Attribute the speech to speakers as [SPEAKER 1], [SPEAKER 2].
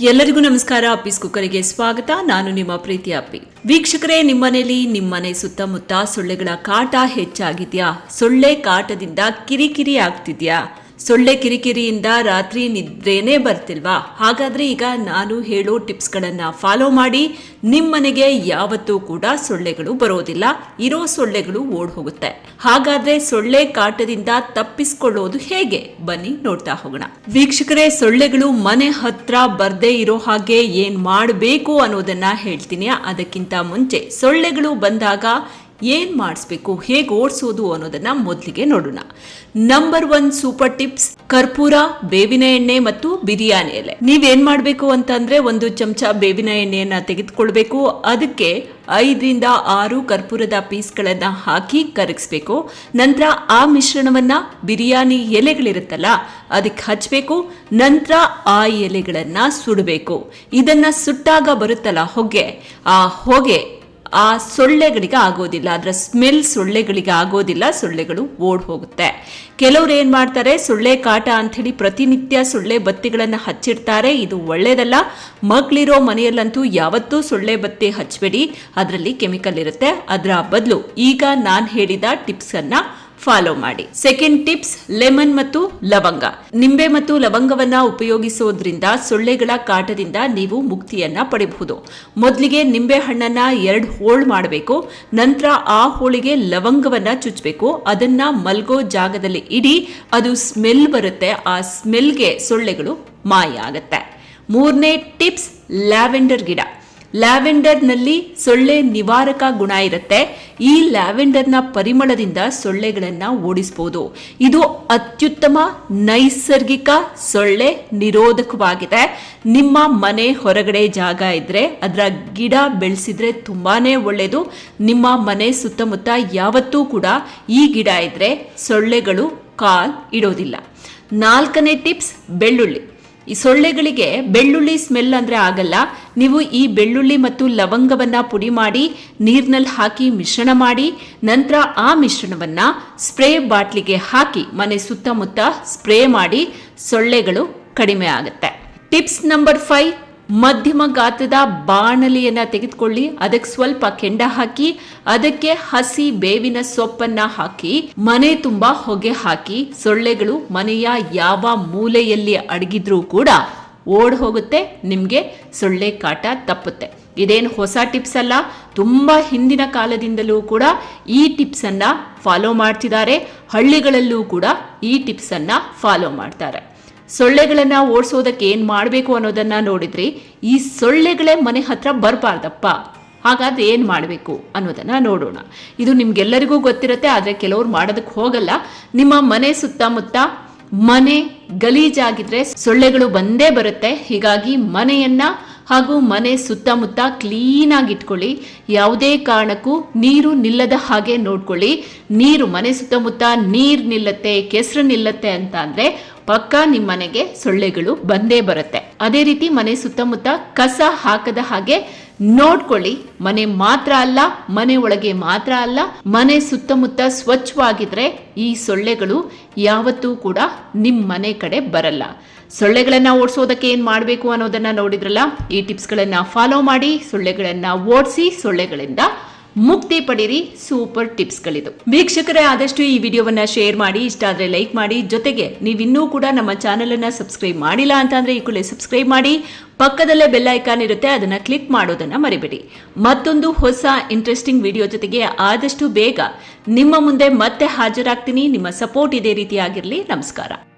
[SPEAKER 1] ಎಲ್ಲರಿಗೂ ನಮಸ್ಕಾರ. ಅಪ್ಪಿಸ್ ಕುಕ್ಕರಿಗೆ ಸ್ವಾಗತ. ನಾನು ನಿಮ್ಮ ಪ್ರೀತಿ ಅಪ್ಪಿ. ವೀಕ್ಷಕರೇ, ನಿಮ್ಮನೇಲಿ ನಿಮ್ಮನೆ ಸುತ್ತಮುತ್ತ ಸೊಳ್ಳೆಗಳ ಕಾಟ ಹೆಚ್ಚಾಗಿದೆಯಾ? ಸೊಳ್ಳೆ ಕಾಟದಿಂದ ಕಿರಿಕಿರಿ ಆಗ್ತಿದ್ಯಾ? ಸೊಳ್ಳೆ ಕಿರಿಕಿರಿಯಿಂದ ರಾತ್ರಿ ನಿದ್ರೇನೇ ಬರ್ತಿಲ್ವಾ? ಹಾಗಾದ್ರೆ ಈಗ ನಾನು ಹೇಳೋ ಟಿಪ್ಸ್ಗಳನ್ನ ಫಾಲೋ ಮಾಡಿ, ನಿಮ್ಮನೆಗೆ ಯಾವತ್ತೂ ಕೂಡ ಸೊಳ್ಳೆಗಳು ಬರೋದಿಲ್ಲ, ಇರೋ ಸೊಳ್ಳೆಗಳು ಓಡ್ ಹೋಗುತ್ತೆ ಹಾಗಾದ್ರೆ ಸೊಳ್ಳೆ ಕಾಟದಿಂದ ತಪ್ಪಿಸ್ಕೊಳ್ಳೋದು ಹೇಗೆ? ಬನ್ನಿ ನೋಡ್ತಾ ಹೋಗೋಣ. ವೀಕ್ಷಕರೇ, ಸೊಳ್ಳೆಗಳು ಮನೆ ಹತ್ರ ಬರ್ದೇ ಇರೋ ಹಾಗೆ ಏನ್ ಮಾಡಬೇಕು ಅನ್ನೋದನ್ನ ಹೇಳ್ತೀನಿ. ಅದಕ್ಕಿಂತ ಮುಂಚೆ ಸೊಳ್ಳೆಗಳು ಬಂದಾಗ ಏನ್ ಮಾಡಿಸ್ಬೇಕು, ಹೇಗೆ ಓಡಿಸೋದು ಅನ್ನೋದನ್ನ ಮೊದಲಿಗೆ ನೋಡೋಣ. ನಂಬರ್ ಒನ್ ಸೂಪರ್ ಟಿಪ್ಸ್ ಕರ್ಪೂರ, ಬೇವಿನ ಎಣ್ಣೆ ಮತ್ತು ಬಿರಿಯಾನಿ ಎಲೆ. ನೀವೇನು ಮಾಡಬೇಕು ಅಂತಂದರೆ ಒಂದು ಚಮಚ ಬೇವಿನ ಎಣ್ಣೆಯನ್ನ ತೆಗೆದುಕೊಳ್ಬೇಕು. ಅದಕ್ಕೆ ಐದರಿಂದ ಆರು ಕರ್ಪೂರದ ಪೀಸ್ಗಳನ್ನ ಹಾಕಿ ಕರಗಿಸ್ಬೇಕು. ನಂತರ ಆ ಮಿಶ್ರಣವನ್ನ ಬಿರಿಯಾನಿ ಎಲೆಗಳಿರುತ್ತಲ್ಲ, ಅದಕ್ಕೆ ಹಚ್ಚಬೇಕು ನಂತರ ಆ ಎಲೆಗಳನ್ನ ಸುಡಬೇಕು. ಇದನ್ನ ಸುಟ್ಟಾಗ ಬರುತ್ತಲ್ಲ ಹೊಗೆ, ಆ ಹೊಗೆ ಆ ಸೊಳ್ಳೆಗಳಿಗೆ ಆಗೋದಿಲ್ಲ. ಅದರ ಸ್ಮೆಲ್ ಸೊಳ್ಳೆಗಳಿಗೆ ಆಗೋದಿಲ್ಲ. ಸೊಳ್ಳೆಗಳು ಓಡ್ ಹೋಗುತ್ತೆ. ಕೆಲವ್ರು ಏನ್ ಮಾಡ್ತಾರೆ? ಸೊಳ್ಳೆ ಕಾಟ ಅಂಥೇಳಿ ಪ್ರತಿನಿತ್ಯ ಸೊಳ್ಳೆ ಬತ್ತಿಗಳನ್ನು ಹಚ್ಚಿರ್ತಾರೆ. ಇದು ಒಳ್ಳೇದಲ್ಲ. ಮಕ್ಕಳಿರೋ ಮನೆಯಲ್ಲಂತೂ ಯಾವತ್ತೂ ಸೊಳ್ಳೆ ಬತ್ತಿ ಹಚ್ಚಬೇಡಿ ಅದರಲ್ಲಿ ಕೆಮಿಕಲ್ ಇರುತ್ತೆ. ಅದರ ಬದಲು ಈಗ ನಾನು ಹೇಳಿದ ಟಿಪ್ಸ್ ಅನ್ನ ಫಾಲೋ ಮಾಡಿ. ಸೆಕೆಂಡ್ ಟಿಪ್ಸ್ ಲೆಮನ್ ಮತ್ತು ಲವಂಗ. ನಿಂಬೆ ಮತ್ತು ಲವಂಗವನ್ನ ಉಪಯೋಗಿಸೋದ್ರಿಂದ ಸೊಳ್ಳೆಗಳ ಕಾಟದಿಂದ ನೀವು ಮುಕ್ತಿಯನ್ನ ಪಡೆಯಬಹುದು. ಮೊದಲಿಗೆ ನಿಂಬೆ ಹಣ್ಣನ್ನ ಎರಡು ಹೋಳ್ ಮಾಡಬೇಕು. ನಂತರ ಆ ಹೋಳಿಗೆ ಲವಂಗವನ್ನ ಚುಚ್ಚಬೇಕು ಅದನ್ನ ಮಲ್ಗೋ ಜಾಗದಲ್ಲಿ ಇಡಿ, ಅದು ಸ್ಮೆಲ್ ಬರುತ್ತೆ. ಆ ಸ್ಮೆಲ್ಗೆ ಸೊಳ್ಳೆಗಳು ಮಾಯ ಆಗುತ್ತೆ. ಮೂರನೇ ಟಿಪ್ಸ್ ಲ್ಯಾವೆಂಡರ್ ಗಿಡ. ಲ್ಯಾವೆಂಡರ್ನಲ್ಲಿ ಸೊಳ್ಳೆ ನಿವಾರಕ ಗುಣ ಇರುತ್ತೆ. ಈ ಲ್ಯಾವೆಂಡರ್ನ ಪರಿಮಳದಿಂದ ಸೊಳ್ಳೆಗಳನ್ನು ಓಡಿಸಬಹುದು ಇದು ಅತ್ಯುತ್ತಮ ನೈಸರ್ಗಿಕ ಸೊಳ್ಳೆ ನಿರೋಧಕವಾಗಿದೆ. ನಿಮ್ಮ ಮನೆ ಹೊರಗಡೆ ಜಾಗ ಇದ್ರೆ, ಅದರ ಗಿಡ ಬೆಳೆಸಿದ್ರೆ ತುಂಬಾನೇ ಒಳ್ಳೆಯದು ನಿಮ್ಮ ಮನೆ ಸುತ್ತಮುತ್ತ ಯಾವತ್ತೂ ಕೂಡ ಈ ಗಿಡ ಇದ್ರೆ ಸೊಳ್ಳೆಗಳು ಕಾಲ್ ಇಡೋದಿಲ್ಲ. ನಾಲ್ಕನೇ ಟಿಪ್ಸ್, ಬೆಳ್ಳುಳ್ಳಿ. ಈ ಸೊಳ್ಳೆಗಳಿಗೆ ಬೆಳ್ಳುಳ್ಳಿ ಸ್ಮೆಲ್ ಅಂದ್ರೆ ಆಗಲ್ಲ. ನೀವು ಈ ಬೆಳ್ಳುಳ್ಳಿ ಮತ್ತು ಲವಂಗವನ್ನ ಪುಡಿ ಮಾಡಿ ನೀರಿನಲ್ಲಿ ಹಾಕಿ ಮಿಶ್ರಣ ಮಾಡಿ, ನಂತರ ಆ ಮಿಶ್ರಣವನ್ನ ಸ್ಪ್ರೇ ಬಾಟ್ಲಿಗೆ ಹಾಕಿ ಮನೆ ಸುತ್ತಮುತ್ತ ಸ್ಪ್ರೇ ಮಾಡಿ ಸೊಳ್ಳೆಗಳು ಕಡಿಮೆ ಆಗುತ್ತೆ. ಟಿಪ್ಸ್ ನಂಬರ್ ಫೈವ್, ಮಧ್ಯಮ ಗಾತ್ರದ ಬಾಣಲಿಯನ್ನ ತೆಗೆದುಕೊಳ್ಳಿ. ಅದಕ್ಕೆ ಸ್ವಲ್ಪ ಕೆಂಡ ಹಾಕಿ, ಅದಕ್ಕೆ ಹಸಿ ಬೇವಿನ ಸೊಪ್ಪನ್ನ ಹಾಕಿ, ಮನೆ ತುಂಬಾ ಹೊಗೆ ಹಾಕಿ, ಸೊಳ್ಳೆಗಳು ಮನೆಯ ಯಾವ ಮೂಲೆಯಲ್ಲಿ ಅಡಗಿದ್ರೂ ಕೂಡ ಓಡ್ ಹೋಗುತ್ತೆ ನಿಮಗೆ ಸೊಳ್ಳೆ ಕಾಟ ತಪ್ಪುತ್ತೆ. ಇದೇನು ಹೊಸ ಟಿಪ್ಸ್ ಅಲ್ಲ, ತುಂಬಾ ಹಿಂದಿನ ಕಾಲದಿಂದಲೂ ಕೂಡ ಈ ಟಿಪ್ಸ್ ಅನ್ನ ಫಾಲೋ ಮಾಡ್ತಿದ್ದಾರೆ. ಹಳ್ಳಿಗಳಲ್ಲೂ ಕೂಡ ಈ ಟಿಪ್ಸ್ ಅನ್ನ ಫಾಲೋ ಮಾಡ್ತಾರೆ. ಸೊಳ್ಳೆಗಳನ್ನ ಓಡಿಸೋದಕ್ಕೆ ಏನ್ ಮಾಡಬೇಕು ಅನ್ನೋದನ್ನ ನೋಡಿದ್ರಿ, ಈ ಸೊಳ್ಳೆಗಳೇ ಮನೆ ಹತ್ರ ಬರಬಾರ್ದಪ್ಪ. ಹಾಗಾದ್ರೆ ಏನು ಮಾಡಬೇಕು ಅನ್ನೋದನ್ನ ನೋಡೋಣ. ಇದು ನಿಮ್ಗೆಲ್ಲರಿಗೂ ಗೊತ್ತಿರುತ್ತೆ, ಆದರೆ ಕೆಲವರು ಮಾಡೋದಕ್ಕೆ ಹೋಗಲ್ಲ. ನಿಮ್ಮ ಮನೆ ಸುತ್ತಮುತ್ತ ಮನೆ ಗಲೀಜಾಗಿದ್ರೆ ಸೊಳ್ಳೆಗಳು ಬಂದೇ ಬರುತ್ತೆ. ಹೀಗಾಗಿ ಮನೆಯನ್ನ ಹಾಗೂ ಮನೆ ಸುತ್ತಮುತ್ತ ಕ್ಲೀನ್ ಆಗಿ ಇಟ್ಕೊಳ್ಳಿ. ಯಾವುದೇ ಕಾರಣಕ್ಕೂ ನೀರು ನಿಲ್ಲದ ಹಾಗೆ ನೋಡ್ಕೊಳ್ಳಿ. ನೀರು ಮನೆ ಸುತ್ತಮುತ್ತ ನೀರು ನಿಲ್ಲತ್ತೆ, ಕೆಸರು ನಿಲ್ಲತ್ತೆ ಅಂತ ಅಂದ್ರೆ ಪಕ್ಕ ನಿಮ್ಮ ಮನೆಗೆ ಸೊಳ್ಳೆಗಳು ಬಂದೇ ಬರುತ್ತೆ. ಅದೇ ರೀತಿ ಮನೆ ಸುತ್ತಮುತ್ತ ಕಸ ಹಾಕದ ಹಾಗೆ ನೋಡ್ಕೊಳ್ಳಿ. ಮನೆ ಮಾತ್ರ ಅಲ್ಲ, ಮನೆ ಒಳಗೆ ಮಾತ್ರ ಅಲ್ಲ, ಮನೆ ಸುತ್ತಮುತ್ತ ಸ್ವಚ್ಛವಾಗಿದ್ರೆ ಈ ಸೊಳ್ಳೆಗಳು ಯಾವತ್ತೂ ಕೂಡ ನಿಮ್ಮ ಮನೆ ಕಡೆ ಬರಲ್ಲ. ಸೊಳ್ಳೆಗಳನ್ನ ಓಡಿಸೋದಕ್ಕೆ ಏನ್ ಮಾಡಬೇಕು ಅನ್ನೋದನ್ನ ನೋಡಿದ್ರಲ್ಲ? ಈ ಟಿಪ್ಸ್ಗಳನ್ನ ಫಾಲೋ ಮಾಡಿ, ಸೊಳ್ಳೆಗಳನ್ನ ಓಡಿಸಿ, ಸೊಳ್ಳೆಗಳಿಂದ ಮುಕ್ತಿ ಪಡೀರಿ ಸೂಪರ್ ಟಿಪ್ಸ್ಗಳಿದು. ವೀಕ್ಷಕರೇ, ಆದಷ್ಟು ಈ ವಿಡಿಯೋವನ್ನ ಶೇರ್ ಮಾಡಿ, ಇಷ್ಟ ಆದ್ರೆ ಲೈಕ್ ಮಾಡಿ, ಜೊತೆಗೆ ನೀವಿನ್ನೂ ಕೂಡ ನಮ್ಮ ಚಾನೆಲ್ ಅನ್ನ ಸಬ್ಸ್ಕ್ರೈಬ್ ಮಾಡಿಲ್ಲ ಅಂತಂದ್ರೆ ಈ ಕೂಡಲೇ ಸಬ್ಸ್ಕ್ರೈಬ್ ಮಾಡಿ, ಪಕ್ಕದಲ್ಲೇ ಬೆಲ್ ಐಕಾನ್ ಇರುತ್ತೆ, ಅದನ್ನ ಕ್ಲಿಕ್ ಮಾಡೋದನ್ನ ಮರಿಬೇಡಿ. ಮತ್ತೊಂದು ಹೊಸ ಇಂಟ್ರೆಸ್ಟಿಂಗ್ ವಿಡಿಯೋ ಜೊತೆಗೆ ಆದಷ್ಟು ಬೇಗ ನಿಮ್ಮ ಮುಂದೆ ಮತ್ತೆ ಹಾಜರಾಗ್ತೀನಿ. ನಿಮ್ಮ ಸಪೋರ್ಟ್ ಇದೇ ರೀತಿಯಾಗಿರಲಿ. ನಮಸ್ಕಾರ.